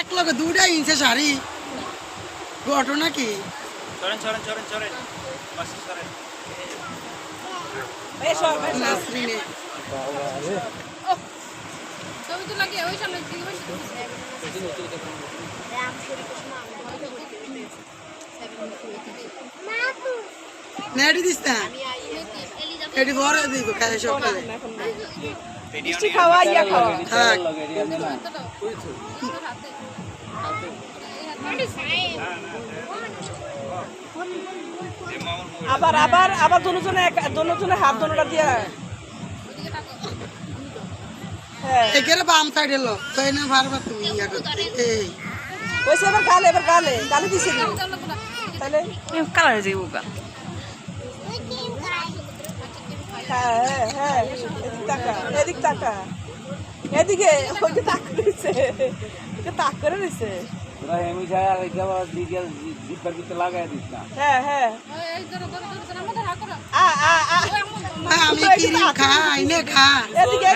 এক লগে দুইটা ইঞ্চে শাড়ি। ঘটনা কি? চলেন চলেন চলেন চলেন। নেড়ি দিস না। এটি বড় দিব খাই সকালে। মিষ্টি খাওয়া ইয়া খাওয়া। থাক। আবার আবার আবার দুজনে দুজনে হাত দোনোটা দিয়া। হ্যাঁ। একেরে বাম সাইডে লো তাই না পারবা তুমি ইয়া করতে। এই। ওইসে এবার গালে এবার গালে। গালে দিছে তাহলে কালার হয়ে গা হ্যাঁ হ্যাঁ হ্যাঁ। এদিক তাকা এদিক। তাকা এদিকে ওইকে তাক দিছে ওকে তাক করে হ্যাঁ হ্যাঁ হ্যাঁ, আমি কিরিম খা আইনে খা এদিকে।